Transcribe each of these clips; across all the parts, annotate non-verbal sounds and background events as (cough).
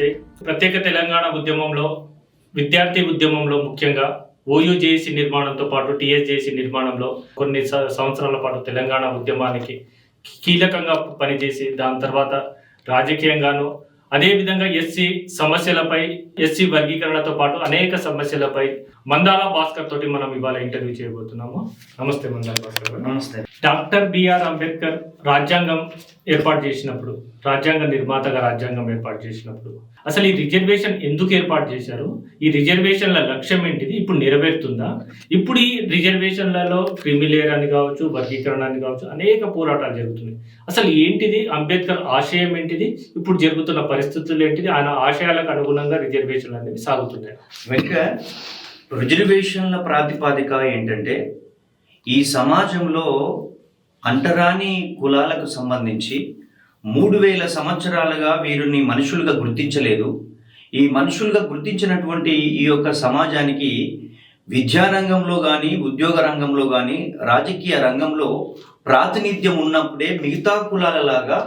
నమస్తే ప్రత్యేక తెలంగాణ ఉద్యమంలో విద్యార్థి ఉద్యమంలో ముఖ్యంగా ఓయూజేసీ నిర్మాణంతో పాటు టీఎస్జేసీ నిర్మాణంలో కొన్ని సంవత్సరాల పాటు తెలంగాణ ఉద్యమానికి కీలకంగా పనిచేసి దాని తర్వాత రాజకీయంగాను అదేవిధంగా ఎస్సీ సమస్యలపై ఎస్సీ వర్గీకరణతో పాటు అనేక సమస్యలపై మందాల భాస్కర్ తోటి మనం ఇవాళ ఇంటర్వ్యూ చేయబోతున్నాము. నమస్తే మందాల భాస్కర్ గారు. నమస్తే. డాక్టర్ బిఆర్ అంబేద్కర్ రాజ్యాంగం ఏర్పాటు చేసినప్పుడు రాజ్యాంగ నిర్మాతగా రాజ్యాంగం ఏర్పాటు చేసినప్పుడు అసలు ఈ రిజర్వేషన్ ఎందుకు ఏర్పాటు చేశారు? ఈ రిజర్వేషన్ల లక్ష్యం ఏంటిది? ఇప్పుడు నెరవేరుతుందా? ఇప్పుడు ఈ రిజర్వేషన్లలో క్రిమిలేయర్ అని కావచ్చు వర్గీకరణ అని కావచ్చు అనేక పోరాటాలు జరుగుతున్నాయి. అసలు ఏంటిది? అంబేద్కర్ ఆశయం ఏంటిది? ఇప్పుడు జరుగుతున్న పరిస్థితులు ఏంటిది? ఆయన ఆశయాలకు అనుగుణంగా రిజర్వేషన్లు అనేవి సాగుతున్నాయి. రిజర్వేషన్ల ప్రాతిపాదిక ఏంటంటే ఈ సమాజంలో అంటరాని కులాలకు సంబంధించి మూడు వేల సంవత్సరాలుగా వీరిని మనుషులుగా గుర్తించలేదు. ఈ మనుషులుగా గుర్తించినటువంటి ఈ యొక్క సమాజానికి విద్యారంగంలో కానీ ఉద్యోగ రంగంలో కానీ రాజకీయ రంగంలో ప్రాతినిధ్యం ఉన్నప్పుడే మిగతా కులాలలాగా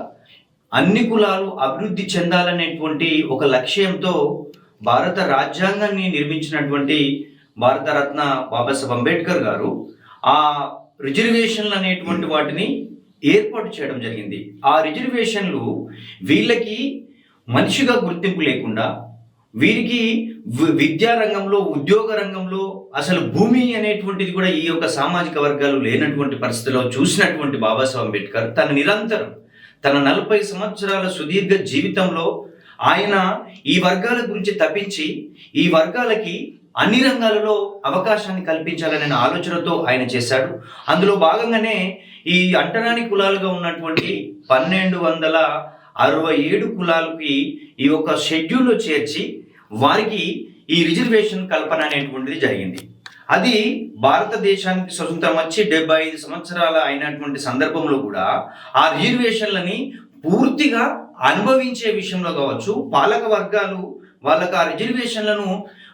అన్ని కులాలు అభివృద్ధి చెందాలనేటువంటి ఒక లక్ష్యంతో భారత రాజ్యాంగాన్ని నిర్మించినటువంటి భారతరత్న బాబాసాహెబ్ అంబేద్కర్ గారు ఆ రిజర్వేషన్లు అనేటువంటి వాటిని ఏర్పాటు చేయడం జరిగింది. ఆ రిజర్వేషన్లు వీళ్ళకి మనిషిగా గుర్తింపు లేకుండా వీరికి విద్యా రంగంలో ఉద్యోగ రంగంలో అసలు భూమి అనేటువంటిది కూడా ఈ యొక్క సామాజిక వర్గాలు లేనటువంటి పరిస్థితిలో చూసినటువంటి బాబాసాహెబ్ అంబేద్కర్ తన నిరంతరం తన నలభై సంవత్సరాల సుదీర్ఘ జీవితంలో ఆయన ఈ వర్గాల గురించి తప్పించి ఈ వర్గాలకి అన్ని రంగాలలో అవకాశాన్ని కల్పించాలనే ఆలోచనతో ఆయన చేశాడు. అందులో భాగంగానే ఈ అంటరాని కులాలుగా ఉన్నటువంటి పన్నెండు వందల అరవై ఏడు కులాలకి ఈ యొక్క షెడ్యూల్లో చేర్చి వారికి ఈ రిజర్వేషన్ కల్పన అనేటువంటిది జరిగింది. అది భారతదేశానికి స్వతంత్రం వచ్చి డెబ్బై ఐదు సంవత్సరాల అయినటువంటి సందర్భంలో కూడా ఆ రిజర్వేషన్లని పూర్తిగా అనుభవించే విషయంలో కావచ్చు పాలక వర్గాలు వాళ్ళకి ఆ రిజర్వేషన్లను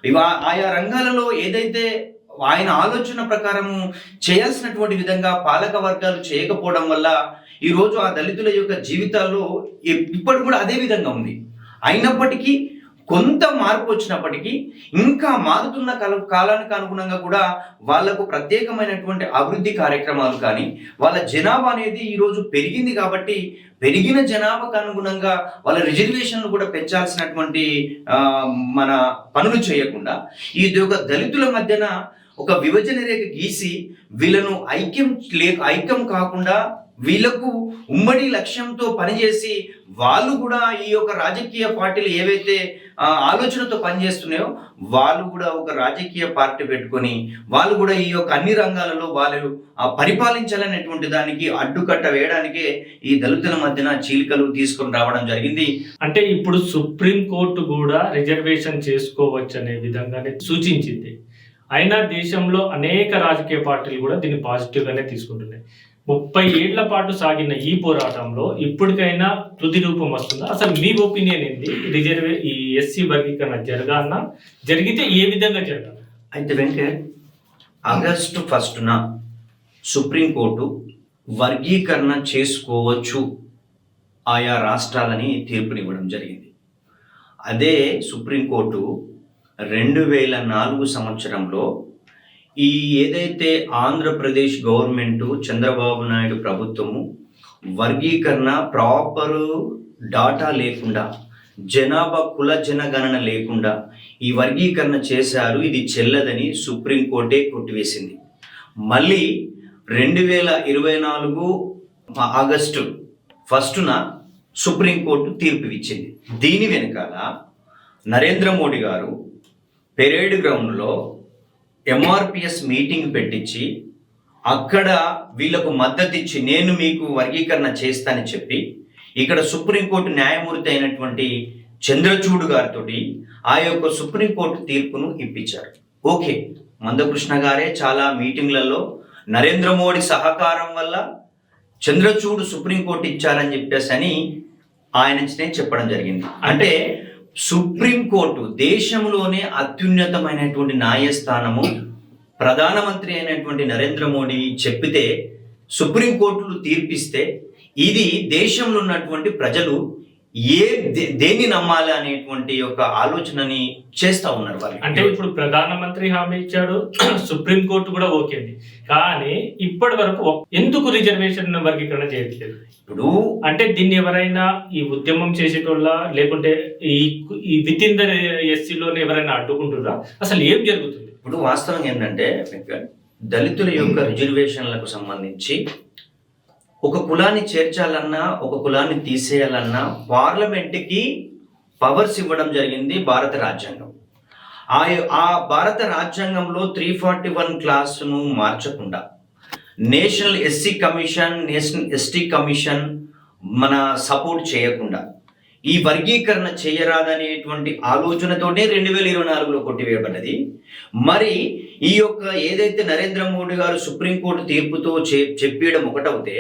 ఇవా- ఆయా రంగాలలో ఏదైతే ఆయన ఆలోచన ప్రకారము చేయాల్సినటువంటి విధంగా పాలక వర్గాలు చేయకపోవడం వల్ల ఈరోజు ఆ దళితుల యొక్క జీవితాల్లో ఇప్పటి కూడా అదే విధంగా ఉంది. అయినప్పటికీ కొంత మార్పు వచ్చినప్పటికీ ఇంకా మారుతున్న కాల కాలానికి అనుగుణంగా కూడా వాళ్ళకు ప్రత్యేకమైనటువంటి అభివృద్ధి కార్యక్రమాలు కానీ వాళ్ళ జనాభా అనేది ఈరోజు పెరిగింది కాబట్టి పెరిగిన జనాభాకు అనుగుణంగా వాళ్ళ రిజర్వేషన్లు కూడా పెంచాల్సినటువంటి మన పనులు చేయకుండా ఈ యొక్క దళితుల మధ్యన ఒక విభజన రేఖ గీసి వీళ్ళను ఐక్యం లే ఐక్యం కాకుండా వీళ్ళకు ఉమ్మడి లక్ష్యంతో పనిచేసి వాళ్ళు కూడా ఈ యొక్క రాజకీయ పార్టీలు ఏవైతే ఆలోచనతో పనిచేస్తున్నాయో వాళ్ళు కూడా ఒక రాజకీయ పార్టీ పెట్టుకొని వాళ్ళు కూడా ఈ యొక్క అన్ని రంగాలలో వాళ్ళు పరిపాలించాలనేటువంటి దానికి అడ్డుకట్ట వేయడానికే ఈ దళితుల మధ్యన చీలికలు తీసుకొని రావడం జరిగింది. అంటే ఇప్పుడు సుప్రీం కోర్టు కూడా రిజర్వేషన్ చేసుకోవచ్చు అనే విధంగానే సూచించింది. అయినా దేశంలో అనేక రాజకీయ పార్టీలు కూడా దీన్ని పాజిటివ్గానే తీసుకుంటున్నాయి. ముప్పై ఏళ్ళ పాటు సాగిన ఈ పోరాటంలో ఇప్పటికైనా తుది రూపం వస్తుందా? అసలు మీ ఒపీనియన్ ఏంటి? రిజర్వే ఈ ఎస్సీ వర్గీకరణ జరగాలన్నా జరిగితే ఏ విధంగా జరగాలి? అయితే వెంకట్ ఆగస్టు ఫస్ట్న సుప్రీంకోర్టు వర్గీకరణ చేసుకోవచ్చు ఆయా రాష్ట్రాలని తీర్పునివ్వడం జరిగింది. అదే సుప్రీంకోర్టు రెండు వేల నాలుగు సంవత్సరంలో ఈ ఏదైతే ఆంధ్రప్రదేశ్ గవర్నమెంట్ చంద్రబాబు నాయుడు ప్రభుత్వము వర్గీకరణ ప్రాపరు డాటా లేకుండా జనాభా కుల జనగణన లేకుండా ఈ వర్గీకరణ చేశారు. ఇది చెల్లదని సుప్రీంకోర్టే కొట్టివేసింది. మళ్ళీ రెండు వేల ఇరవై నాలుగు ఆగస్టు ఫస్టున సుప్రీంకోర్టు తీర్పు ఇచ్చింది దీని వెనకాల నరేంద్ర మోడీ గారు పెరేడ్ గ్రౌండ్లో ఎంఆర్పిఎస్ మీటింగ్ పెట్టించి అక్కడ వీళ్ళకు మద్దతు ఇచ్చి నేను మీకు వర్గీకరణ చేస్తానని చెప్పి ఇక్కడ సుప్రీంకోర్టు న్యాయమూర్తి అయినటువంటి చంద్రచూడ్ గారితో ఆ యొక్క సుప్రీంకోర్టు తీర్పును ఇప్పించారు. ఓకే మందకృష్ణ గారే చాలా మీటింగ్లలో నరేంద్ర మోడీ సహకారం వల్ల చంద్రచూడ్ సుప్రీంకోర్టు ఇచ్చారని చెప్పేసి అని ఆయననే చెప్పడం జరిగింది. అంటే సుప్రీంకోర్టు దేశంలోనే అత్యున్నతమైనటువంటి న్యాయస్థానము. ప్రధానమంత్రి అయినటువంటి నరేంద్ర మోడీ చెప్పితే సుప్రీంకోర్టులు తీర్పిస్తే ఇది దేశంలో ఉన్నటువంటి ప్రజలు ఏ దేన్ని నమ్మాలి అనేటువంటి ఒక ఆలోచనని చేస్తా ఉన్నారు వాళ్ళు. అంటే ఇప్పుడు ప్రధానమంత్రి హామీ ఇచ్చాడు (clears throat) సుప్రీం కోర్టు కూడా ఓకేంది కానీ ఇప్పటి వరకు ఎందుకు రిజర్వేషన్ వర్గీకరణ చేయట్లేదు? ఇప్పుడు అంటే దీన్ని ఎవరైనా ఈ ఉద్యమం చేసేటోళ్ళ లేకుంటే ఈ ఈ విత్ ఇన్ ద ఎస్సీలోనే ఎవరైనా అడ్డుకుంటున్నారా అసలు ఏం జరుగుతుంది? ఇప్పుడు వాస్తవం ఏంటంటే దళితుల యొక్క (clears throat) రిజర్వేషన్లకు సంబంధించి ఒక కులాన్ని చేర్చాలన్నా ఒక కులాన్ని తీసేయాలన్నా పార్లమెంట్కి పవర్స్ ఇవ్వడం జరిగింది భారత రాజ్యాంగం. ఆ ఆ భారత రాజ్యాంగంలో త్రీ ఫార్టీ వన్ క్లాస్ను మార్చకుండా national SC commission national ST commission మన సపోర్ట్ చేయకుండా ఈ వర్గీకరణ చేయరాదనేటువంటి ఆలోచనతోనే రెండు వేల ఇరవై నాలుగులో కొట్టివేయబడ్డది. మరి ఈ యొక్క ఏదైతే నరేంద్ర మోడీ గారు సుప్రీంకోర్టు తీర్పుతో చె చెప్పేయడం ఒకటవుతే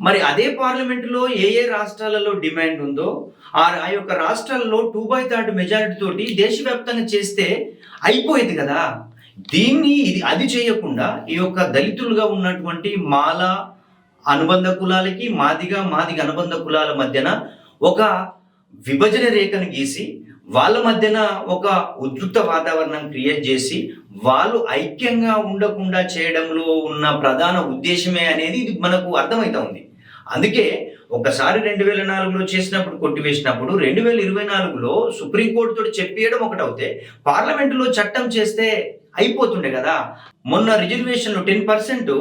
మరి అదే పార్లమెంటులో ఏ ఏ రాష్ట్రాలలో డిమాండ్ ఉందో ఆ ఆ యొక్క రాష్ట్రాల్లో టూ బై థర్డ్ మెజారిటీ తోటి దేశవ్యాప్తంగా చేస్తే అయిపోయింది కదా. దీన్ని ఇది అది చేయకుండా ఈ యొక్క దళితులుగా ఉన్నటువంటి మాల అనుబంధ కులాలకి మాదిగా మాదిగ అనుబంధ కులాల మధ్యన ఒక విభజన రేఖను గీసి వాళ్ళ మధ్యన ఒక ఉద్రిక్త వాతావరణం క్రియేట్ చేసి వాళ్ళు ఐక్యంగా ఉండకుండా చేయడంలో ఉన్న ప్రధాన ఉద్దేశమే అనేది ఇది మనకు అర్థమవుతా ఉంది. అందుకే ఒకసారి రెండు వేల నాలుగులో చేసినప్పుడు కొట్టివేసినప్పుడు రెండు వేల ఇరవై నాలుగులో సుప్రీంకోర్టుతో చెప్పేయడం ఒకటి అవుతే పార్లమెంటులో చట్టం చేస్తే అయిపోతుండే కదా. మొన్న రిజర్వేషన్లు టెన్ పర్సెంట్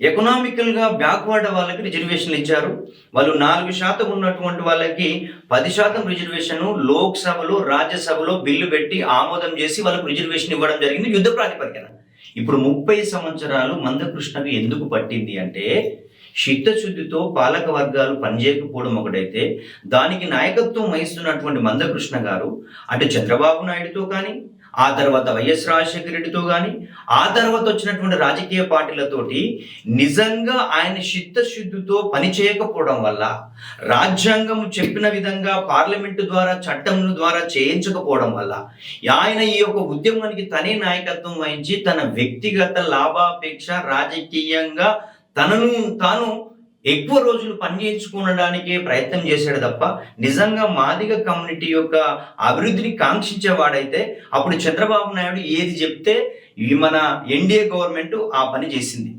ఎకనామికల్గా బ్యాక్వర్డ్ వాళ్ళకి రిజర్వేషన్లు ఇచ్చారు. వాళ్ళు నాలుగు శాతం ఉన్నటువంటి వాళ్ళకి పది శాతం రిజర్వేషన్ లోక్సభలో రాజ్యసభలో బిల్లు పెట్టి ఆమోదం చేసి వాళ్ళకు రిజర్వేషన్ ఇవ్వడం జరిగింది యుద్ధ ప్రాతిపదికన. ఇప్పుడు ముప్పై సంవత్సరాలు మందకృష్ణకు ఎందుకు పట్టింది అంటే చిత్తశుద్ధితో పాలక వర్గాలు పనిచేయకపోవడం ఒకటైతే దానికి నాయకత్వం వహిస్తున్నటువంటి మందకృష్ణ గారు అటు చంద్రబాబు నాయుడుతో కానీ ఆ తర్వాత వైఎస్ రాజశేఖర రెడ్డితో కానీ ఆ తర్వాత వచ్చినటువంటి రాజకీయ పార్టీలతోటి నిజంగా ఆయన చిత్తశుద్ధితో పనిచేయకపోవడం వల్ల రాజ్యాంగం చెప్పిన విధంగా పార్లమెంటు ద్వారా చట్టం ద్వారా చేయించకపోవడం వల్ల ఆయన ఈ యొక్క ఉద్యమానికి తనే నాయకత్వం వహించి తన వ్యక్తిగత లాభాపేక్ష రాజకీయంగా తనను తాను ఎక్కువ రోజులు పనిచేయించుకోవడానికే ప్రయత్నం చేశాడు తప్ప నిజంగా మాదిగ కమ్యూనిటీ యొక్క అభివృద్ధిని కాంక్షించేవాడైతే అప్పుడు చంద్రబాబు నాయుడు ఏది చెప్తే ఈ మన ఎన్డీఏ గవర్నమెంట్ ఆ పని చేసింది.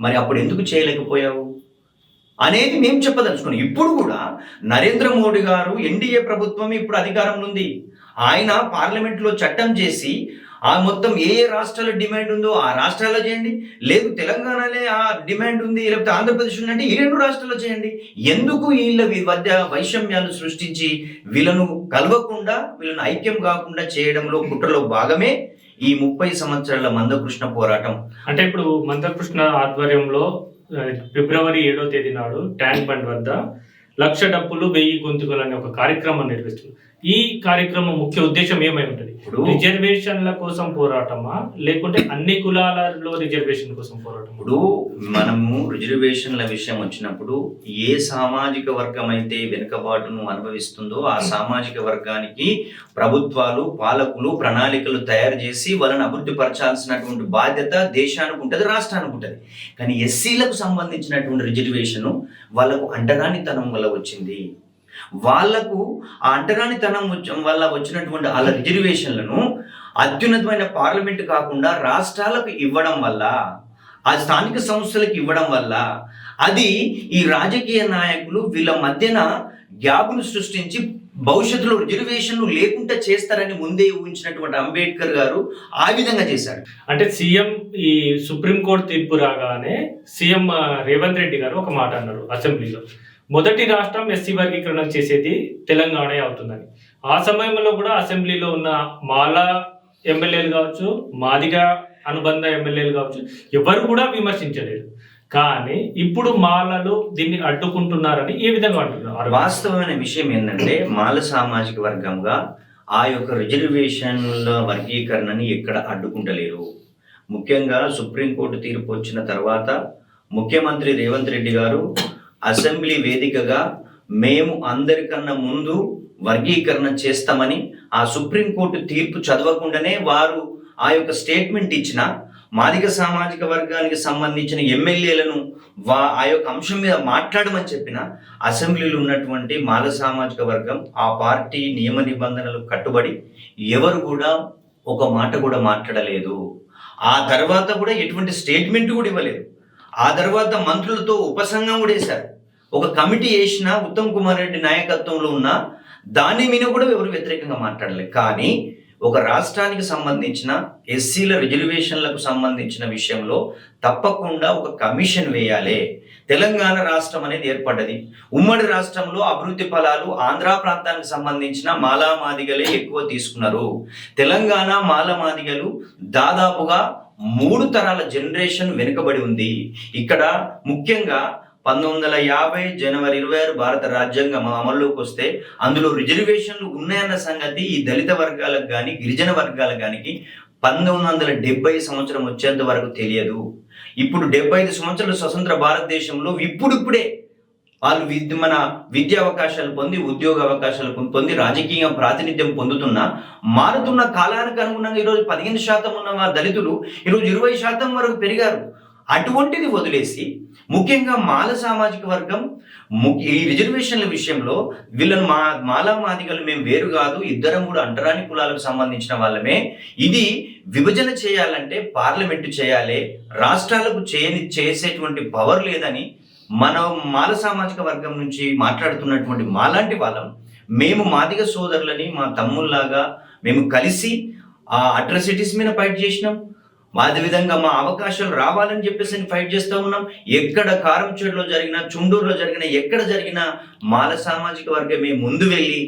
మరి అప్పుడు ఎందుకు చేయలేకపోయావు? అనేది మేము చెప్పదలుచుకున్నాం. ఇప్పుడు కూడా నరేంద్ర మోడీ గారు ఎన్డీఏ ప్రభుత్వం ఇప్పుడు అధికారంలో ఉంది. ఆయన పార్లమెంట్లో చట్టం చేసి ఆ మొత్తం ఏ ఏ రాష్ట్రాల డిమాండ్ ఉందో ఆ రాష్ట్రాల్లో చేయండి. లేదు తెలంగాణలే ఆ డిమాండ్ ఉంది లేకపోతే ఆంధ్రప్రదేశ్ ఉందంటే ఈ రెండు రాష్ట్రాల్లో చేయండి. ఎందుకు వీళ్ళ మధ్య వైషమ్యాలు సృష్టించి వీళ్ళను కలవకుండా వీళ్ళను ఐక్యం కాకుండా చేయడంలో కుట్రలో భాగమే ఈ ముప్పై సంవత్సరాల మందకృష్ణ పోరాటం. అంటే ఇప్పుడు మందకృష్ణ ఆధ్వర్యంలో ఫిబ్రవరి ఏడో తేదీ నాడు ట్యాంక్ బండ్ వద్ద లక్ష డప్పులు వెయ్యి గొంతుకులు అనే ఒక కార్యక్రమం నిర్వహిస్తుంది ఈ కార్యక్రమం ముఖ్య ఉద్దేశం ఏమై ఉంటుంది? ఇప్పుడు రిజర్వేషన్ల కోసం పోరాటమా? లేకుంటే అన్ని కులాలలో రిజర్వేషన్ కోసం పోరాటమా? ఇప్పుడు మనము రిజర్వేషన్ల విషయం వచ్చినప్పుడు ఏ సామాజిక వర్గం అయితే వెనుకబాటును అనుభవిస్తుందో ఆ సామాజిక వర్గానికి ప్రభుత్వాలు పాలకులు ప్రణాళికలు తయారు చేసి వాళ్ళని అభివృద్ధి పరచాల్సినటువంటి బాధ్యత దేశానికి ఉంటుంది రాష్ట్రానికి ఉంటుంది. కానీ ఎస్సీలకు సంబంధించినటువంటి రిజర్వేషన్ వాళ్ళకు అంటరానితనం వల్ల వచ్చింది. వాళ్ళకు ఆ అంటరానితనం వల్ల వచ్చినటువంటి వాళ్ళ రిజర్వేషన్లను అత్యున్నతమైన పార్లమెంట్ కాకుండా రాష్ట్రాలకు ఇవ్వడం వల్ల ఆ స్థానిక సంస్థలకు ఇవ్వడం వల్ల అది ఈ రాజకీయ నాయకులు వీళ్ళ మధ్యన గ్యాపులు సృష్టించి భవిష్యత్తులో రిజర్వేషన్లు లేకుండా చేస్తారని ముందే ఊహించినటువంటి అంబేద్కర్ గారు ఆ విధంగా చేశారు. అంటే సీఎం ఈ సుప్రీంకోర్టు తీర్పు రాగానే సీఎం రేవంత్ రెడ్డి గారు ఒక మాట అన్నారు అసెంబ్లీలో. మొదటి రాష్ట్రం ఎస్సీ వర్గీకరణ చేసేది తెలంగాణ అవుతుందని. ఆ సమయంలో కూడా అసెంబ్లీలో ఉన్న మాల ఎమ్మెల్యేలు కావచ్చు మాదిగా అనుబంధ ఎమ్మెల్యేలు కావచ్చు ఎవరు కూడా విమర్శించలేదు. కానీ ఇప్పుడు మాలలు దీన్ని అడ్డుకుంటున్నారని ఏ విధంగా అంటున్నారు. వాస్తవమైన విషయం ఏంటంటే మాల సామాజిక వర్గంగా ఆ యొక్క రిజర్వేషన్ల వర్గీకరణని ఎక్కడ అడ్డుకుంటలేరు. ముఖ్యంగా సుప్రీంకోర్టు తీర్పు వచ్చిన తర్వాత ముఖ్యమంత్రి రేవంత్ రెడ్డి గారు అసెంబ్లీ వేదికగా మేము అందరికన్నా ముందు వర్గీకరణ చేస్తామని ఆ సుప్రీంకోర్టు తీర్పు చదవకుండానే వారు ఆ యొక్క స్టేట్మెంట్ ఇచ్చిన మాదిక సామాజిక వర్గానికి సంబంధించిన ఎమ్మెల్యేలను వా ఆ యొక్క అంశం మీద మాట్లాడమని చెప్పిన అసెంబ్లీలో ఉన్నటువంటి మాల సామాజిక వర్గం ఆ పార్టీ నియమ నిబంధనలు కట్టుబడి ఎవరు కూడా ఒక మాట కూడా మాట్లాడలేదు. ఆ తర్వాత కూడా ఎటువంటి స్టేట్మెంట్ కూడా ఇవ్వలేదు. ఆ తర్వాత మంత్రులతో ఉపసంఘం కూడా వేశారు. ఒక కమిటీ వేసిన ఉత్తమ్ కుమార్ రెడ్డి నాయకత్వంలో ఉన్న దాని మీద కూడా ఎవరు వ్యతిరేకంగా మాట్లాడలేదు. కానీ ఒక రాష్ట్రానికి సంబంధించిన ఎస్సీల రిజర్వేషన్లకు సంబంధించిన విషయంలో తప్పకుండా ఒక కమిషన్ వేయాలి. తెలంగాణ రాష్ట్రం అనేది ఏర్పడ్డది. ఉమ్మడి రాష్ట్రంలో అభివృద్ధి ఫలాలు ఆంధ్ర ప్రాంతానికి సంబంధించిన మాలామాదిగలే ఎక్కువ తీసుకున్నారు. తెలంగాణ మాలమాదిగలు దాదాపుగా మూడు తరాల జనరేషన్ వెనుకబడి ఉంది. ఇక్కడ ముఖ్యంగా పంతొమ్మిది వందల యాభై జనవరి ఇరవై ఆరు భారత రాజ్యాంగం అమల్లోకి వస్తే అందులో రిజర్వేషన్లు ఉన్నాయన్న సంగతి ఈ దళిత వర్గాలకు కానీ గిరిజన వర్గాలకు కానీ పంతొమ్మిది వందల డెబ్బై సంవత్సరం వచ్చేంత వరకు తెలియదు. ఇప్పుడు డెబ్బై ఐదు సంవత్సరాలు స్వతంత్ర భారతదేశంలో ఇప్పుడిప్పుడే వాళ్ళు విద్య మన విద్యా అవకాశాలు పొంది ఉద్యోగ అవకాశాలు పొంది రాజకీయ ప్రాతినిధ్యం పొందుతున్న మారుతున్న కాలానికి అనుగుణంగా ఈరోజు పదిహేను శాతం ఉన్న మా దళితులు ఈరోజు ఇరవై శాతం వరకు పెరిగారు. అటువంటిది వదిలేసి ముఖ్యంగా మాల సామాజిక వర్గం ము- ఈ రిజర్వేషన్ల విషయంలో వీళ్ళను మా మాలా మాదిగలు మేము వేరు కాదు ఇద్దరం కూడా అంటరాని కులాలకు సంబంధించిన వాళ్ళమే. ఇది విభజన చేయాలంటే పార్లమెంటు చేయాలి రాష్ట్రాలకు చేయని చేసేటువంటి పవర్ లేదని మన మాల సామాజిక వర్గం నుంచి మాట్లాడుతున్నటువంటి మాలాంటి వాళ్ళం మేము మాదిగ సోదరులని మా తమ్ముల్లాగా మేము కలిసి ఆ అట్రసిటీస్ మీద ఫైట్ చేసినాం. మాది విధంగా మా అవకాశాలు రావాలని చెప్పేసి నేను ఫైట్ చేస్తూ ఉన్నాం. ఎక్కడ కారంచేడులో జరిగినా చుండూరులో జరిగినా ఎక్కడ జరిగినా మాల సామాజిక వర్గమే ముందు వెళ్ళి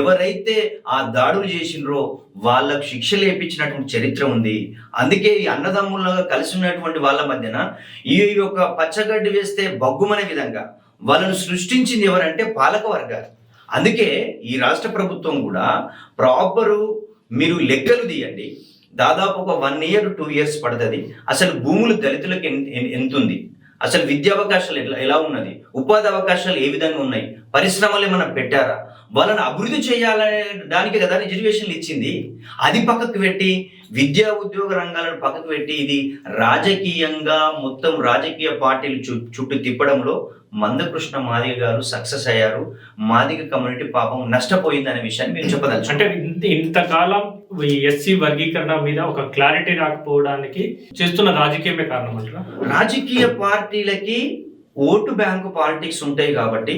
ఎవరైతే ఆ దాడులు చేసినరో వాళ్ళకు శిక్షలు వేయించినటువంటి చరిత్ర ఉంది. అందుకే ఈ అన్నదమ్ములుగా కలిసి ఉన్నటువంటి వాళ్ళ మధ్యన ఈ యొక్క పచ్చగడ్డి వేస్తే బగ్గుమనే విధంగా వాళ్ళను సృష్టించింది ఎవరంటే పాలక వర్గాలు. అందుకే ఈ రాష్ట్ర ప్రభుత్వం కూడా ప్రాపరు మీరు లెక్కలు తీయండి. దాదాపు ఒక వన్ ఇయర్ టూ ఇయర్స్ పడుతుంది. అసలు భూములు దళితులకు ఎంతుంది ఎంత ఉంది అసలు విద్యా అవకాశాలు ఎట్లా ఎలా ఉన్నది? ఉపాధి అవకాశాలు ఏ విధంగా ఉన్నాయి? పరిశ్రమలు ఏమైనా పెట్టారా? వాళ్ళని అభివృద్ధి చేయాలనే దానికి కదా రిజర్వేషన్లు ఇచ్చింది. అది పక్కకు పెట్టి విద్యా ఉద్యోగ రంగాలను పక్కకు పెట్టి ఇది రాజకీయంగా మొత్తం రాజకీయ పార్టీలు చు చుట్టూ తిప్పడంలో మందకృష్ణ మాదిగ గారు సక్సెస్ అయ్యారు. మాదిగ కమ్యూనిటీ పాపం నష్టపోయింది అనే విషయాన్ని మీరు చెప్పదలుచు అంటే ఇంత ఇంతకాలం ఈ ఎస్సీ వర్గీకరణ మీద ఒక క్లారిటీ రాకపోవడానికి చేస్తున్న రాజకీయమే కారణం అంటారా? రాజకీయ పార్టీలకి ఓటు బ్యాంకు పాలిటిక్స్ ఉంటాయి కాబట్టి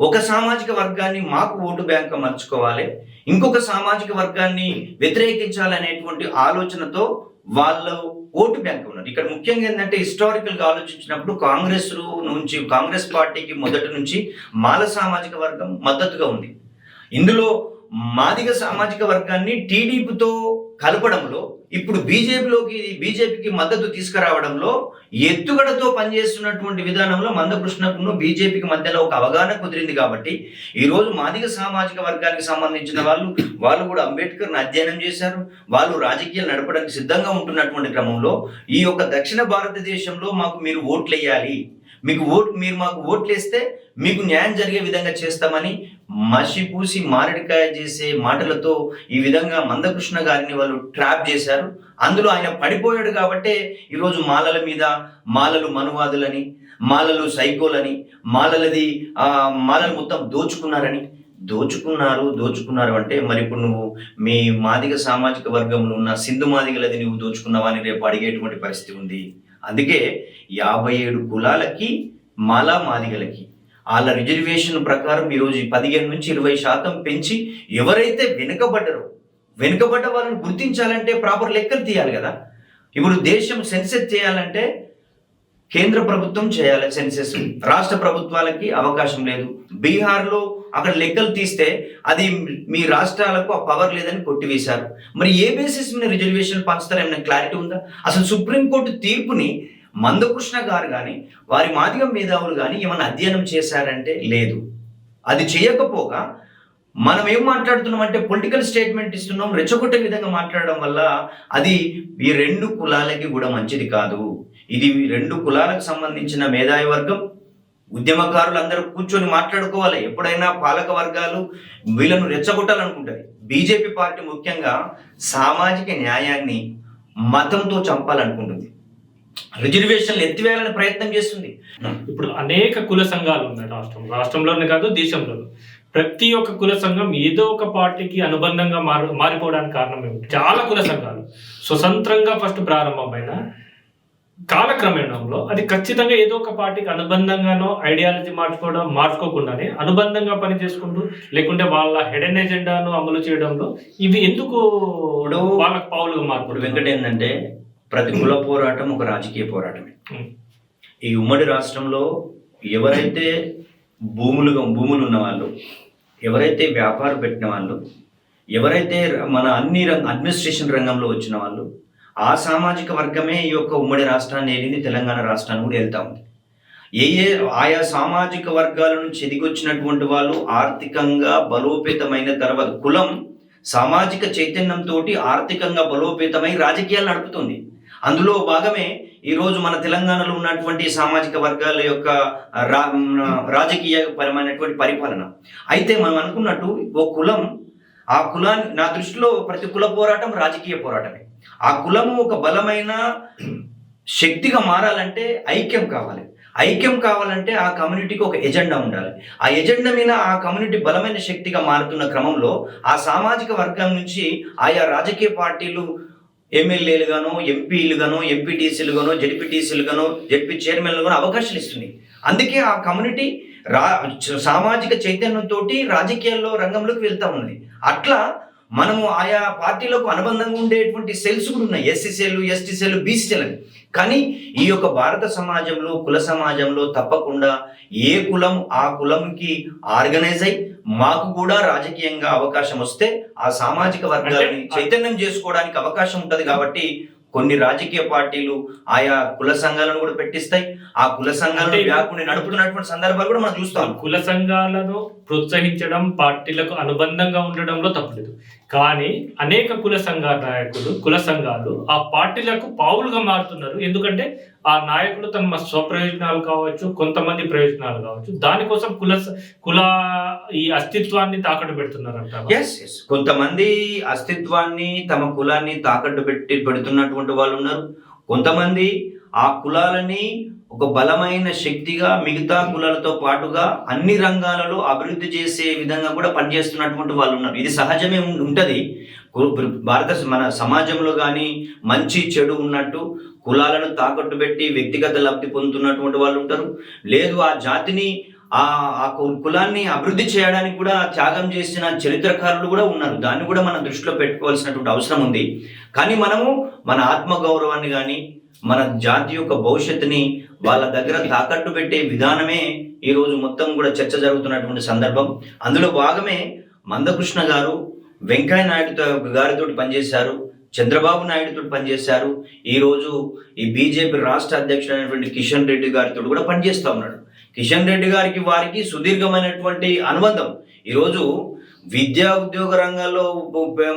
ఒక సామాజిక వర్గాన్ని మాకు ఓటు బ్యాంక్ మలుచుకోవాలి ఇంకొక సామాజిక వర్గాన్ని వ్యతిరేకించాలనేటువంటి ఆలోచనతో వాళ్ళు ఓటు బ్యాంక్ ఉన్నారు. ఇక్కడ ముఖ్యంగా ఏంటంటే హిస్టారికల్గా ఆలోచించినప్పుడు కాంగ్రెస్ నుంచి కాంగ్రెస్ పార్టీకి మొదటి నుంచి మాల సామాజిక వర్గం మద్దతుగా ఉంది. ఇందులో మాదిగ సామాజిక వర్గాన్ని టీడీపీతో కలపడంలో ఇప్పుడు బీజేపీలోకి బీజేపీకి మద్దతు తీసుకురావడంలో ఎత్తుగడతో పనిచేస్తున్నటువంటి విధానంలో మందకృష్ణకును బీజేపీకి మధ్యలో ఒక అవగాహన కుదిరింది కాబట్టి ఈరోజు మాదిగ సామాజిక వర్గానికి సంబంధించిన వాళ్ళు వాళ్ళు కూడా అంబేద్కర్ని అధ్యయనం చేశారు. వాళ్ళు రాజకీయాలు నడపడానికి సిద్ధంగా ఉంటున్నటువంటి క్రమంలో ఈ యొక్క దక్షిణ భారతదేశంలో మాకు మీరు ఓట్లు వేయాలి మీకు ఓట్ మీరు మాకు ఓట్లు వేస్తే మీకు న్యాయం జరిగే విధంగా చేస్తామని మసి పూసి మారడికాయ చేసే మాటలతో ఈ విధంగా మందకృష్ణ గారిని వాళ్ళు ట్రాప్ చేశారు. అందులో ఆయన పడిపోయాడు కాబట్టే ఈరోజు మాలల మీద మాలలు మనువాదులని మాలలు సైకోలని మాలలది మాలలు మొత్తం దోచుకున్నారని. దోచుకున్నారు దోచుకున్నారు అంటే మరి ఇప్పుడు నువ్వు మీ మాదిగ సామాజిక వర్గంలో ఉన్న సింధు మాదిగలది నువ్వు దోచుకున్నావా అని రేపు అడిగేటువంటి పరిస్థితి ఉంది. అందుకే యాభై ఏడు కులాలకి మాలా మాదిగలకి. వాళ్ళ రిజర్వేషన్ ప్రకారం ఈరోజు పదిహేను నుంచి ఇరవై శాతం పెంచి ఎవరైతే వెనుకబడ్డరో వెనుకబడ్డ వాళ్ళని గుర్తించాలంటే ప్రాపర్ లెక్కలు తీయాలి కదా. ఇప్పుడు దేశం సెన్సెస్ చేయాలంటే కేంద్ర ప్రభుత్వం చేయాలి సెన్సెస్. రాష్ట్ర ప్రభుత్వాలకి అవకాశం లేదు. బీహార్లో అక్కడ లెక్కలు తీస్తే అది మీ రాష్ట్రాలకు ఆ పవర్ లేదని కొట్టివేశారు. మరి ఏ బేసిస్ మీద రిజర్వేషన్ పంచుతారేమైనా క్లారిటీ ఉందా? అసలు సుప్రీంకోర్టు తీర్పుని మందకృష్ణ గారు కానీ వారి మాదిగ మేధావులు కానీ ఏమైనా అధ్యయనం చేశారంటే లేదు. అది చేయకపోగా మనం ఏం మాట్లాడుతున్నాం అంటే పొలిటికల్ స్టేట్మెంట్ ఇస్తున్నాం రెచ్చగొట్టే విధంగా మాట్లాడడం వల్ల అది ఈ రెండు కులాలకి కూడా మంచిది కాదు. ఇది రెండు కులాలకు సంబంధించిన మేధావి వర్గం. ఉద్యమకారులు అందరూ కూర్చొని మాట్లాడుకోవాలి. ఎప్పుడైనా పాలక వర్గాలు వీళ్ళను రెచ్చగొట్టాలనుకుంటారు బీజేపీ పార్టీ ముఖ్యంగా సామాజిక న్యాయాన్ని మతంతో చంపాలనుకుంటుంది. రిజర్వేషన్లు ఎత్తివేయాలని ప్రయత్నం చేస్తుంది. ఇప్పుడు అనేక కుల సంఘాలు ఉన్నాయి రాష్ట్రం. రాష్ట్రంలోనే కాదు దేశంలో ప్రతి ఒక్క కుల సంఘం ఏదో ఒక పార్టీకి అనుబంధంగా మారి మారిపోవడానికి కారణం ఏమిటి? చాలా కుల సంఘాలు. స్వతంత్రంగా ఫస్ట్ ప్రారంభమైన కాలక్రమేణంలో అది ఖచ్చితంగా ఏదో ఒక పార్టీకి అనుబంధంగానో ఐడియాలజీ మార్చుకోవడం మార్చుకోకుండానే అనుబంధంగా పని చేసుకుంటూ లేకుంటే వాళ్ళ హెడెన్ ఎజెండాను అమలు చేయడంలో ఇవి ఎందుకు వాళ్ళకి పావులుగా ఇప్పుడు మార్పు వెంకట ఏంటంటే ప్రతి కుల పోరాటం ఒక రాజకీయ పోరాటమే. ఈ ఉమ్మడి రాష్ట్రంలో ఎవరైతే భూములుగా భూములు ఉన్న వాళ్ళు ఎవరైతే వ్యాపారం పెట్టిన వాళ్ళు ఎవరైతే మన అన్ని రంగ అడ్మినిస్ట్రేషన్ రంగంలో వచ్చిన వాళ్ళు ఆ సామాజిక వర్గమే ఈ యొక్క ఉమ్మడి రాష్ట్రాన్ని ఏలింది తెలంగాణ రాష్ట్రాన్ని కూడా వెళ్తా ఉంది. ఏ ఏ ఆయా సామాజిక వర్గాల నుంచి ఎదిగొచ్చినటువంటి వాళ్ళు ఆర్థికంగా బలోపేతమైన తర్వాత కులం సామాజిక చైతన్యంతో ఆర్థికంగా బలోపేతమై రాజకీయాలు నడుపుతుంది. అందులో భాగమే ఈరోజు మన తెలంగాణలో ఉన్నటువంటి సామాజిక వర్గాల యొక్క రా రాజకీయ పరమైనటువంటి పరిపాలన. అయితే మనం అనుకున్నట్టు ఓ కులం ఆ కులాన్ని నా దృష్టిలో ప్రతి కుల పోరాటం రాజకీయ పోరాటమే. ఆ కులము ఒక బలమైన శక్తిగా మారాలంటే ఐక్యం కావాలి. ఐక్యం కావాలంటే ఆ కమ్యూనిటీకి ఒక ఎజెండా ఉండాలి. ఆ ఎజెండా మీద ఆ కమ్యూనిటీ బలమైన శక్తిగా మారుతున్న క్రమంలో ఆ సామాజిక వర్గం నుంచి ఆయా రాజకీయ పార్టీలు ఎమ్మెల్యేలు గానో ఎంపీలు గానో ఎంపీటీసీలు గానో జడ్పీటీసీలు గానో జడ్పీ చైర్మన్లు గానో అవకాశాలు ఇస్తుంది అందుకే ఆ కమ్యూనిటీ రా సామాజిక చైతన్యంతో రాజకీయాల్లో రంగంలోకి వెళ్తూ ఉన్నది అట్లా మనము ఆయా పార్టీలకు అనుబంధంగా ఉండేటువంటి సెల్స్ కూడా ఉన్నాయి. SC cell ST cell BC cell అని. కానీ ఈ యొక్క భారత సమాజంలో కుల సమాజంలో తప్పకుండా ఏ కులం ఆ కులంకి ఆర్గనైజ్ అయి మాకు కూడా రాజకీయంగా అవకాశం వస్తే ఆ సామాజిక వర్గాన్ని చైతన్యం చేసుకోవడానికి అవకాశం ఉంటది కాబట్టి కొన్ని రాజకీయ పార్టీలు ఆయా కుల సంఘాలను కూడా పెట్టిస్తాయి. ఆ కుల సంఘాలను వ్యాకుని నడుపుతున్నటువంటి సందర్భాలు కూడా మనం చూస్తాం. కుల సంఘాలను ప్రోత్సహించడం పార్టీలకు అనుబంధంగా ఉండడంలో తప్పలేదు. కానీ అనేక కుల సంఘ నాయకులు కుల సంఘాలు ఆ పార్టీలకు పావులుగా మారుతున్నారు. ఎందుకంటే ఆ నాయకులు తమ స్వప్రయోజనాలు కావచ్చు కొంతమంది ప్రయోజనాలు కావచ్చు దానికోసం కుల కుల ఈ అస్తిత్వాన్ని తాకట్టు పెడుతున్నారు అంటారు ఎస్ ఎస్ కొంతమంది అస్తిత్వాన్ని తమ కులాన్ని తాకట్టు పెట్టి పెడుతున్నటువంటి వాళ్ళు ఉన్నారు. కొంతమంది ఆ కులాలని ఒక బలమైన శక్తిగా మిగతా కులాలతో పాటుగా అన్ని రంగాలలో అభివృద్ధి చేసే విధంగా కూడా పనిచేస్తున్నటువంటి వాళ్ళు ఉన్నారు. ఇది సహజమే ఉంటుంది. భారత మన సమాజంలో కానీ మంచి చెడు ఉన్నట్టు కులాలను తాకట్టు పెట్టి వ్యక్తిగత లబ్ధి పొందుతున్నటువంటి వాళ్ళు ఉంటారు. లేదు ఆ జాతిని ఆ ఆ కు- కులాన్ని అభివృద్ధి చేయడానికి కూడా త్యాగం చేసిన చరిత్రకారులు కూడా ఉన్నారు. దాన్ని కూడా మనం దృష్టిలో పెట్టుకోవాల్సినటువంటి అవసరం ఉంది. కానీ మనము మన ఆత్మ గౌరవాన్ని కానీ మన జాతి యొక్క భవిష్యత్తుని వాళ్ళ దగ్గర తాకట్టు పెట్టే విధానమే ఈరోజు మొత్తం కూడా చర్చ జరుగుతున్నటువంటి సందర్భం. అందులో భాగమే మందకృష్ణ గారు వెంకయ్య నాయుడుతో గారితో పనిచేశారు చంద్రబాబు నాయుడుతో పనిచేశారు. ఈరోజు ఈ బీజేపీ రాష్ట్ర అధ్యక్షుడు అయినటువంటి కిషన్ రెడ్డి గారితో కూడా పనిచేస్తూ ఉన్నాడు. కిషన్ రెడ్డి గారికి వారికి సుదీర్ఘమైనటువంటి అనుబంధం. ఈరోజు విద్యా ఉద్యోగ రంగాల్లో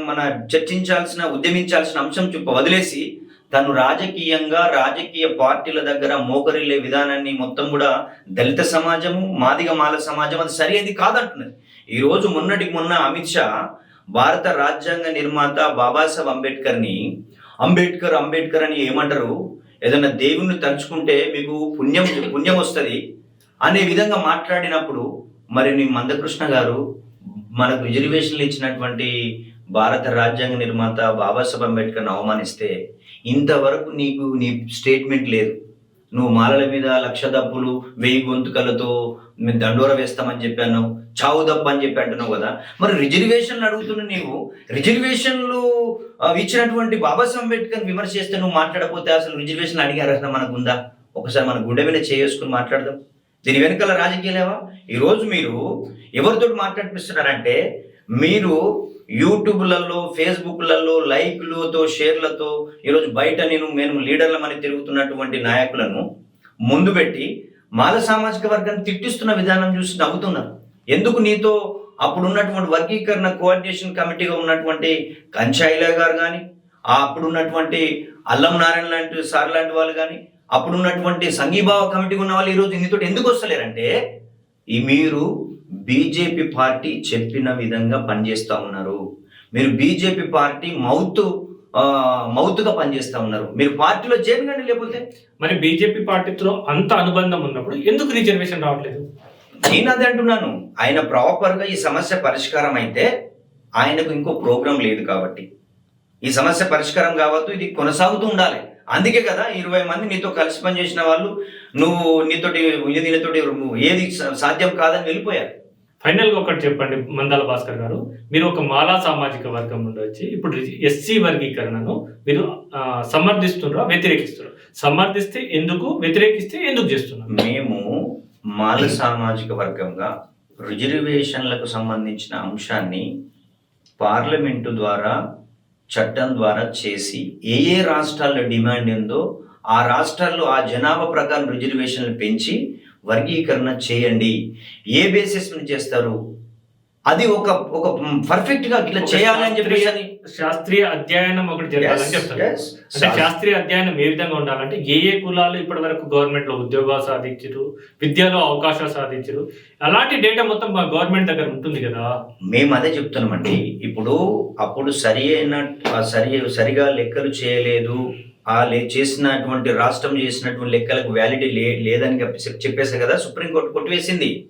మన చర్చించాల్సిన ఉద్యమించాల్సిన అంశం చెప్ప వదిలేసి తను రాజకీయంగా రాజకీయ పార్టీల దగ్గర మోకరిల్లే విధానాన్ని మొత్తం కూడా దళిత సమాజము మాదిగ మాల సమాజం అది సరైనది కాదంటున్నది. ఈ రోజు మొన్నటికి మొన్న అమిత్ షా భారత రాజ్యాంగ నిర్మాత బాబాసాహెబ్ అంబేద్కర్ని అంబేద్కర్ అంబేద్కర్ అని ఏమంటారు? ఏదైనా దేవుణ్ణి తలుచుకుంటే మీకు పుణ్యం పుణ్యం వస్తుంది అనే విధంగా మాట్లాడినప్పుడు మరి నీ మందకృష్ణ గారు మనకు రిజర్వేషన్లు ఇచ్చినటువంటి భారత రాజ్యాంగ నిర్మాత బాబాసాహెబ్ అంబేద్కర్ని అవమానిస్తే ఇంతవరకు నీకు నీ స్టేట్మెంట్ లేదు. నువ్వు మాలల మీద లక్ష దప్పులు వెయ్యి గొంతుకలతో దండోర వేస్తామని చెప్పాను చావు దప్పు అని చెప్పి అంటున్నావు కదా. మరి రిజర్వేషన్లు అడుగుతున్న నీవు రిజర్వేషన్లు ఇచ్చినటువంటి బాబాసాహెబ్ అంబేద్కర్ విమర్శ చేస్తే నువ్వు మాట్లాడకపోతే అసలు రిజర్వేషన్ అడిగే అర్హత మనకు ఉందా ఒకసారి మన గుండె మీద చేసుకుని మాట్లాడదాం. దీని వెనకాల రాజకీయాలేవా? ఈరోజు మీరు ఎవరితో మాట్లాడిపిస్తున్నారంటే మీరు యూట్యూబ్లలో ఫేస్బుక్లలో లైక్లతో షేర్లతో ఈరోజు బయట నేను మేము లీడర్లమని తిరుగుతున్నటువంటి నాయకులను ముందు పెట్టి మాల సామాజిక వర్గాన్ని తిట్టిస్తున్న విధానం చూసి నవ్వుతున్నారు. ఎందుకు నీతో అప్పుడు ఉన్నటువంటి వర్గీకరణ కోఆర్డినేషన్ కమిటీగా ఉన్నటువంటి కంచాయిలా గారు కానీ ఆ అప్పుడు ఉన్నటువంటి అల్లం నారాయణ లాంటి సార్ లాంటి వాళ్ళు కానీ అప్పుడు ఉన్నటువంటి సంఘీభావ కమిటీగా ఉన్న వాళ్ళు ఈరోజు నీతో ఎందుకు వస్తలేరంటే ఈ మీరు బీజేపీ పార్టీ చెప్పిన విధంగా పనిచేస్తూ ఉన్నారు. మీరు బీజేపీ పార్టీ మౌత్ మౌత్గా పనిచేస్తా ఉన్నారు. మీరు పార్టీలో చేరగానే లేకపోతే? మరి బీజేపీ పార్టీతో అంత అనుబంధం ఉన్నప్పుడు ఎందుకు రిజర్వేషన్ రావట్లేదు? నేను అదే అంటున్నాను. ఆయన ప్రాపర్గా ఈ సమస్య పరిష్కారం అయితే ఆయనకు ఇంకో ప్రోగ్రాం లేదు కాబట్టి. ఈ సమస్య పరిష్కారం కావద్దు ఇది కొనసాగుతూ ఉండాలి. అందుకే కదా ఇరవై మంది నీతో కలిసి పనిచేసిన వాళ్ళు నువ్వు నీతోటి నీతోటి ఏది సాధ్యం కాదని వెళ్ళిపోయారు. ఫైనల్గా ఒకటి చెప్పండి మందాల భాస్కర్ గారు. మీరు ఒక మాలా సామాజిక వర్గం నుండి వచ్చి ఇప్పుడు ఎస్సీ వర్గీకరణను మీరు సమర్థిస్తున్నారా వ్యతిరేకిస్తున్నారు సమర్థిస్తే ఎందుకు వ్యతిరేకిస్తే ఎందుకు చేస్తున్నారు? మేము మాల సామాజిక వర్గంగా రిజర్వేషన్లకు సంబంధించిన అంశాన్ని పార్లమెంటు ద్వారా చట్టం ద్వారా చేసి ఏ ఏ రాష్ట్రాల్లో డిమాండ్ ఉందో ఆ రాష్ట్రాల్లో ఆ జనాభా ప్రకారం రిజర్వేషన్లు పెంచి వర్గీకరణ చేయండి. ఏ బేసిస్ మీద చేస్తారు? అది ఒక ఒక పర్ఫెక్ట్గా ఇట్లా చేయాలి అని చెప్పేసి శాస్త్రీయ అధ్యయనం ఒకటి జరగాలని చెప్తారు. అంటే. శాస్త్రీయ అధ్యయనం ఏ విధంగా ఉండాలంటే ఏ ఏ కులాలు ఇప్పటి వరకు గవర్నమెంట్లో ఉద్యోగాలు సాధించారు విద్యలో అవకాశాలు సాధించారు అలాంటి డేటా మొత్తం మా గవర్నమెంట్ దగ్గర ఉంటుంది కదా. మేము అదే చెప్తున్నామండి. ఇప్పుడు అప్పుడు సరి అయిన సరి సరిగా లెక్కలు చేయలేదు. ఆ లే చేసినటువంటి రాష్ట్రం చేసినటువంటి లెక్కలకు వ్యాలిటీ లే లేదని చెప్పి- చెప్పేసి కదా సుప్రీంకోర్టు కొట్టివేసింది.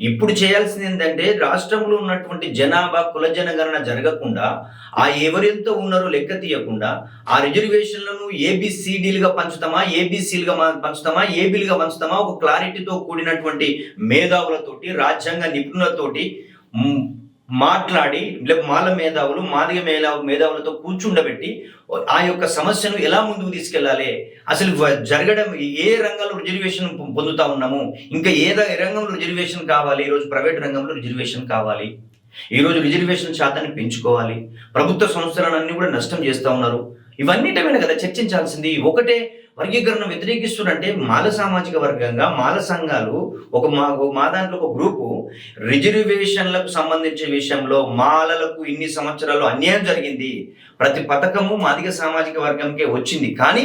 ఇప్పుడు చేయాల్సింది ఏంటంటే రాష్ట్రంలో ఉన్నటువంటి జనాభా కుల జనగణన జరగకుండా ఆ ఎవరెంతో ఉన్నారో లెక్క తీయకుండా ఆ రిజర్వేషన్లను ఏబిసిడీలుగా పంచుతామా ఏబిసిలుగా పంచుతామా ఏబిలుగా పంచుతామా ఒక క్లారిటీతో కూడినటువంటి మేధావులతోటి రాజ్యాంగ నిపుణులతోటి మాట్లాడి లేక మాల మేధావులు మాదిగ మేధావు మేధావులతో కూర్చుండబెట్టి ఆ యొక్క సమస్యను ఎలా ముందుకు తీసుకెళ్ళాలి అసలు జరగడం ఏ రంగంలో రిజర్వేషన్ పొందుతా ఉన్నాము? ఇంకా ఏ ఏ రంగంలో రిజర్వేషన్ కావాలి? ఈరోజు ప్రైవేట్ రంగంలో రిజర్వేషన్ కావాలి. ఈరోజు రిజర్వేషన్ శాతాన్ని పెంచుకోవాలి. ప్రభుత్వ సంస్థలన్నీ కూడా నష్టం చేస్తూ ఉన్నారు. ఇవన్నిటమైన కదా చర్చించాల్సింది? ఒకటే వర్గీకరణ వ్యతిరేకిస్తున్నంటే మాల సామాజిక వర్గంగా మాల సంఘాలు ఒక మా మా దాంట్లో ఒక గ్రూపు రిజర్వేషన్లకు సంబంధించిన విషయంలో మాలలకు ఇన్ని సంవత్సరాలు అన్యాయం జరిగింది. ప్రతి పథకము మాదిక సామాజిక వర్గంకే వచ్చింది. కానీ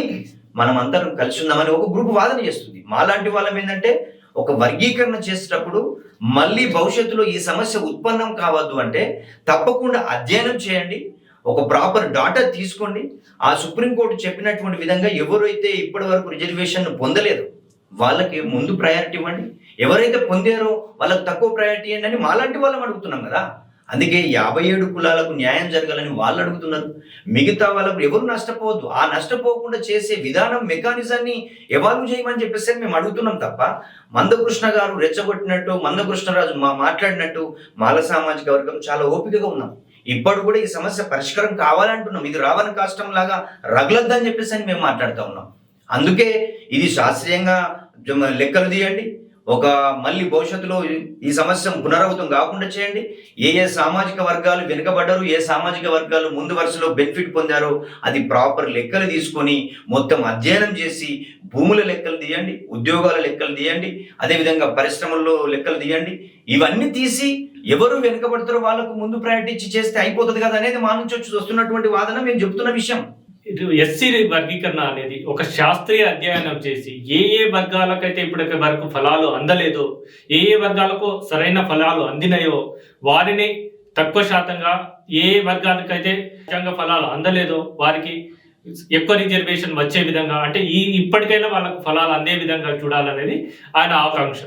మనం అందరం కలిసి ఉందామని ఒక గ్రూప్ వాదన చేస్తుంది. మాలాంటి వాళ్ళం ఏంటంటే ఒక వర్గీకరణ చేసేటప్పుడు మళ్ళీ భవిష్యత్తులో ఈ సమస్య ఉత్పన్నం కావద్దు అంటే తప్పకుండా అధ్యయనం చేయండి. ఒక ప్రాపర్ డాటా తీసుకోండి. ఆ సుప్రీంకోర్టు చెప్పినటువంటి విధంగా ఎవరైతే ఇప్పటి వరకు రిజర్వేషన్ పొందలేదు వాళ్ళకి ముందు ప్రయారిటీ ఇవ్వండి. ఎవరైతే పొందారో వాళ్ళకి తక్కువ ప్రయారిటీ ఇవ్వండి అని మాలాంటి వాళ్ళం అడుగుతున్నాం కదా. అందుకే యాభై ఏడు కులాలకు న్యాయం జరగాలని వాళ్ళు అడుగుతున్నారు. మిగతా వాళ్ళకు ఎవరు నష్టపోవద్దు. ఆ నష్టపోకుండా చేసే విధానం మెకానిజాన్ని ఎవాల్వ్ చేయమని చెప్పేసి మేము అడుగుతున్నాం తప్ప మందకృష్ణ గారు రెచ్చగొట్టినట్టు మందకృష్ణరాజు మా మాట్లాడినట్టు మాల సామాజిక వర్గం చాలా ఓపికగా ఉన్నాం. ఇప్పుడు కూడా ఈ సమస్య పరిష్కారం కావాలంటున్నాం. ఇది రావణ కాష్టం లాగా రగలొద్దని చెప్పేసి అని మేము మాట్లాడుతూ ఉన్నాం. అందుకే ఇది శాస్త్రీయంగా లెక్కలు తీయండి. ఒక మళ్ళీ భవిష్యత్తులో ఈ- ఈ సమస్య పునరావృతం కాకుండా చేయండి. ఏ ఏ సామాజిక వర్గాలు వెనుకబడ్డారు ఏ సామాజిక వర్గాలు ముందు వరుసలో బెనిఫిట్ పొందారో అది ప్రాపర్ లెక్కలు తీసుకొని మొత్తం అధ్యయనం చేసి భూముల లెక్కలు తీయండి ఉద్యోగాల లెక్కలు తీయండి అదేవిధంగా పరిశ్రమల్లో లెక్కలు తీయండి. ఇవన్నీ తీసి ఎవరు వెనుకబడతారో వాళ్ళకు ముందు ప్రయారిటీ ఇచ్చి చేస్తే అయిపోతుంది కదా అనేది మా నుంచి వచ్చి వస్తున్నటువంటి వాదన మేము చెప్తున్న విషయం. ఎస్సీ వర్గీకరణ అనేది ఒక శాస్త్రీయ అధ్యయనం చేసి ఏ ఏ వర్గాలకైతే ఇప్పటి వరకు ఫలాలు అందలేదో ఏ ఏ వర్గాలకు సరైన ఫలాలు అందినాయో వారిని తక్కువ శాతంగా ఏ ఏ వర్గాలకైతే ఫలాలు అందలేదో వారికి ఎక్కువ రిజర్వేషన్ వచ్చే విధంగా అంటే ఈ ఇప్పటికైనా వాళ్ళకు ఫలాలు అందే విధంగా చూడాలనేది ఆయన ఆకాంక్ష.